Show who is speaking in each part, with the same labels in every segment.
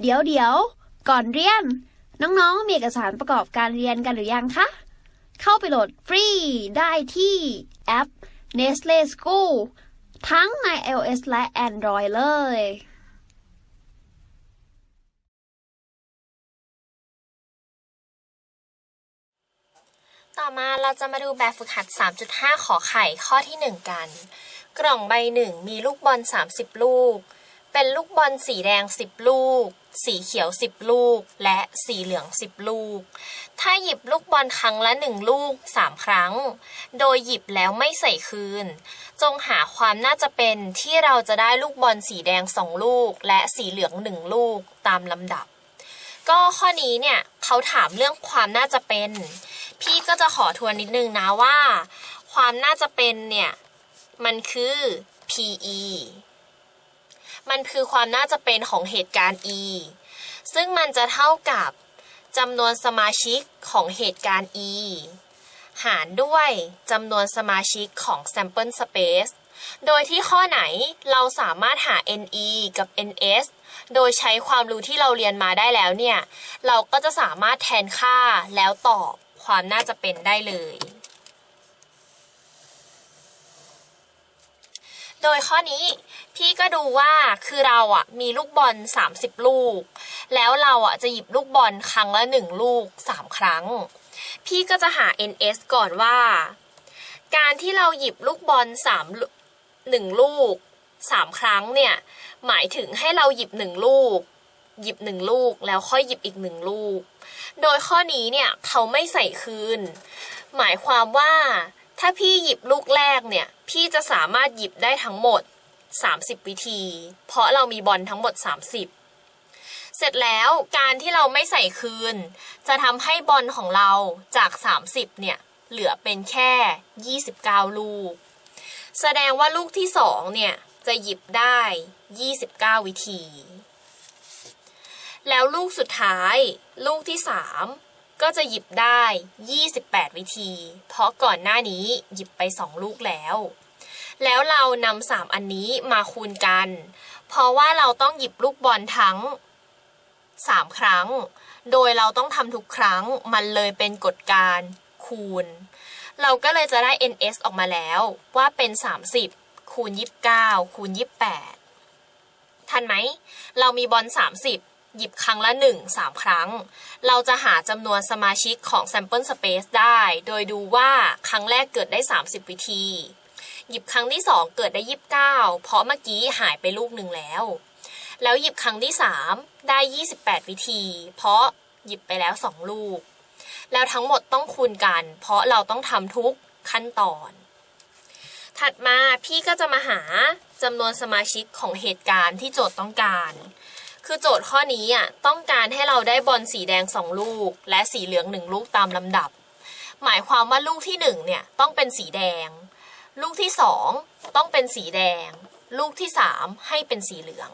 Speaker 1: เดี๋ยวเดี๋ยวก่อนเรียน น้องๆ มีเอกสารประกอบการเรียนกันหรือยังคะ เข้าไปโหลดฟรีได้ที่แอป Nestle School ทั้งใน iOS และ Android เลย
Speaker 2: ต่อมาเราจะมาดูแบบฝึกหัด 3.5 ขอไข่ข้อที่ 1 กัน กล่องใบหนึ่งมีลูกบอล 30 ลูก เป็นลูกบอลสีแดง 10 ลูก สีเขียว 10 ลูก และสีเหลือง 10 ลูก ถ้าหยิบลูกบอลครั้งละ 1 ลูก 3 ครั้ง โดยหยิบแล้วไม่ใส่คืน จงหาความน่าจะเป็นที่เราจะได้ลูกบอลสีแดง 2 ลูก และสีเหลือง 1 ลูกตามลำดับ ก็ข้อนี้เนี่ยเขาถามเรื่องความน่าจะเป็น พี่ก็จะขอทวนนิดนึงนะว่า ความน่าจะเป็นเนี่ยมันคือ PE มันคือความน่าจะเป็นของเหตุการณ์ E ซึ่งมันจะเท่ากับจำนวนสมาชิกของเหตุการณ์ E หารด้วยจำนวนสมาชิกของ sample space โดยที่ข้อไหนเราสามารถหา NE กับ NS โดยใช้ความรู้ที่เราเรียนมาได้แล้วเนี่ย เราก็จะสามารถแทนค่าแล้วตอบความน่าจะเป็นได้เลย โดยข้อนี้พี่ก็ดูว่าคือเราอะมีลูกบอล 30 ลูก แล้วเราอะจะหยิบลูกบอลครั้งละ 1 ลูก 3 ครั้ง พี่ก็จะหา NS ก่อนว่า การที่เราหยิบลูกบอล3 1ลูก 3 ครั้งเนี่ย หมายถึงให้เราหยิบ 1 ลูก หยิบ 1 ลูกแล้วค่อยหยิบอีก 1 ลูก โดยข้อนี้เนี่ยเขาไม่ใส่คืน หมายความว่า ถ้าพี่หยิบลูกแรกเนี่ย พี่จะสามารถหยิบได้ทั้งหมด 30 วิธี เพราะเรามีบอลทั้งหมด 30 เสร็จแล้วการที่เราไม่ใส่คืน จะทำให้บอลของเราจาก 30 เนี่ย เหลือเป็นแค่ 29 ลูก แสดงว่าลูกที่ 2 เนี่ย จะหยิบได้ 29 วิธี แล้วลูกสุดท้าย ลูกที่ 3 ก็จะหยิบได้ 28 วิธี เพราะก่อนหน้านี้หยิบไป 2 ลูกแล้ว แล้วเรานำ3อันนี้มาคูณกัน เพราะว่าเราต้องหยิบลูกบอลทั้ง 3 ครั้ง โดยเราต้องทำทุกครั้ง มันเลยเป็นกฎการคูณ เราก็เลยจะได้ ns ออกมาแล้วว่าเป็น 30 คูณ 29 คูณ 28 ทันไหม เรามีบอล 30 หยิบครั้งละ 1 3 ครั้ง เราจะหาจำนวนสมาชิกของ sample space ได้ โดยดูว่าครั้งแรกเกิดได้ 30 วิธี หยิบครั้งที่ 2 เกิดได้ 29 เพราะเมื่อกี้หายไปลูกหนึ่งแล้ว แล้วหยิบครั้งที่ 3 ได้ 28 วิธี เพราะหยิบไปแล้ว 2 ลูก แล้วทั้งหมดต้องคูณกัน เพราะเราต้องทำทุกขั้นตอน ถัดมาพี่ก็จะมาหาจำนวนสมาชิกของเหตุการณ์ที่โจทย์ต้องการ คือโจทย์ข้อนี้อะต้องการให้เราได้บอลสีแดง 2 ลูก และสีเหลือง 1 ลูกตามลำดับ หมายความว่าลูกที่ 1 เนี่ยต้องเป็นสีแดง ลูกที่ 2 ต้องเป็นสีแดง ลูกที่ 3 ให้เป็นสีเหลือง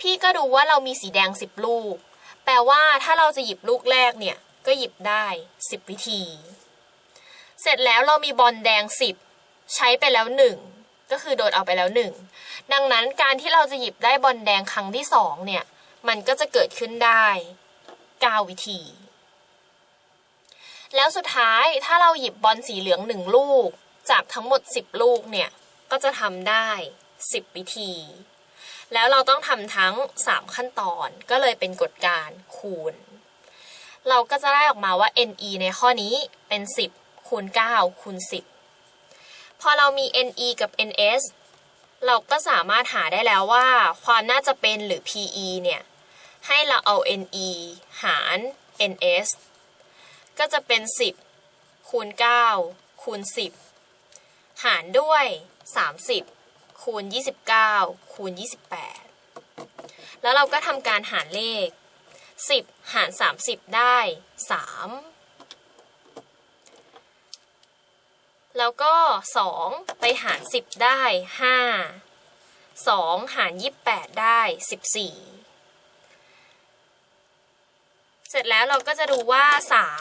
Speaker 2: พี่ก็ดูว่าเรามีสีแดง 10 ลูก แปลว่าถ้าเราจะหยิบลูกแรกเนี่ยก็หยิบได้ 10 วิธี เสร็จแล้วเรามีบอลแดง 10 ใช้ไปแล้ว 1 ก็คือโดนเอาไปแล้ว1ดังนั้นการที่เราจะหยิบได้บอลแดงครั้งที่2เนี่ย มันก็จะเกิดขึ้นได้ 9 วิธี แล้วสุดท้ายถ้าเราหยิบบอลสีเหลือง1ลูก จากทั้งหมด 10 ลูกเนี่ย ก็จะทำได้ 10 วิธี แล้วเราต้องทำทั้ง 3 ขั้นตอนก็เลยเป็นกฎการคูณ เราก็จะได้ออกมาว่า NE ในข้อนี้เป็น 10 คูณ 9 คูณ 10 พอเรามี NE กับ NS เราก็สามารถหาได้แล้วว่า ความน่าจะเป็นหรือ PE เนี่ย ให้เราเอา NE หาร NS ก็จะเป็น 10 คูณ 9 คูณ 10 หารด้วย 30 คูณ 29 คูณ 28 แล้วเราก็ทำการหารเลข 10 หาร 30 ได้ 3 แล้วก็ 2 ไปหาร 10 ได้ 5 2 หาร 28 ได้ 14 เสร็จแล้วเราก็จะดูว่า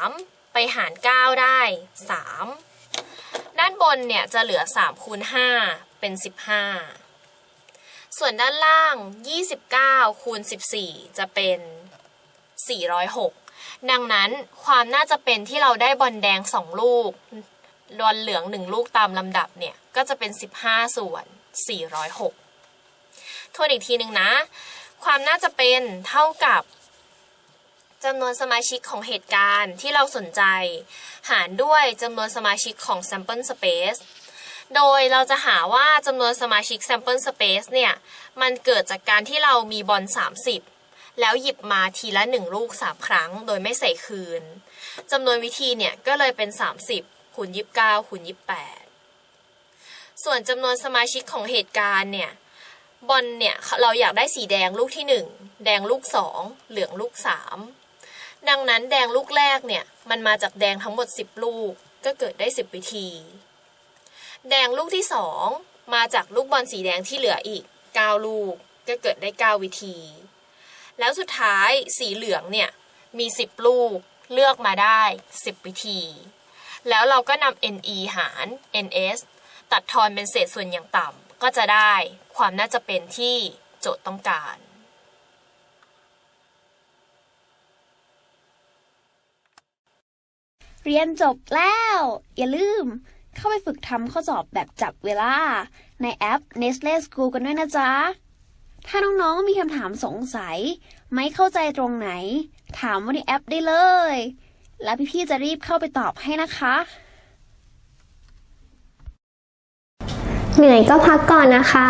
Speaker 2: 3 ไปหาร 9 ได้ 3 ด้านบนเนี่ยจะเหลือ 3 คูณ 5 เป็น 15 ส่วนด้านล่าง 29 คูณ 14 จะเป็น 406 ดังนั้นความน่าจะเป็นที่เราได้บอลแดง 2 ลูก บอลเหลือง1ลูกตามลำดับเนี่ย ก็จะเป็น 15 ส่วน 406 ทวนอีกทีหนึ่งนะ ความน่าจะเป็นเท่ากับจำนวนสมาชิกของเหตุการณ์ที่เราสนใจ หารด้วยจำนวนสมาชิกของ sample space โดยเราจะหาว่าจำนวนสมาชิก sample space เนี่ย มันเกิดจากการที่เรามีบอล 30 แล้วหยิบมาทีละ 1 ลูก 3 ครั้ง โดยไม่ใส่คืนจำนวนวิธีเนี่ย ก็เลยเป็น 30 คูณ29คูณ28 ส่วนจำนวนสมาชิกของเหตุการณ์เนี่ยบอลเนี่ยเราอยากได้สีแดงลูกที่ 1 แดงลูก 2 เหลืองลูก 3 ดังนั้นแดงลูกแรกเนี่ยมันมาจากแดงทั้งหมด 10 ลูกก็เกิดได้ 10 วิธี แดงลูกที่ 2 มาจากลูกบอลสีแดงที่เหลืออีก 9 ลูกก็เกิดได้ 9 วิธี แล้วสุดท้ายสีเหลืองเนี่ยมี 10 ลูกเลือกมาได้ 10 วิธี แล้วเราก็นำ NE หาร NS ตัดทอนเป็นเศษส่วนอย่างต่ำก็จะได้ความน่าจะเป็นที่โจทย์ต้องการ
Speaker 1: เรียนจบแล้ว อย่าลืม เข้าไปฝึกทำข้อสอบแบบจับเวลา ในแอป Nestle School กันด้วยนะจ๊ะ ถ้าน้องๆมีคำถามสงสัย ไม่เข้าใจตรงไหน ถามว่าในแอปได้เลย แล้วพี่ๆจะรีบเข้าไปตอบให้นะคะ
Speaker 3: เหนื่อยก็พักก่อนนะคะ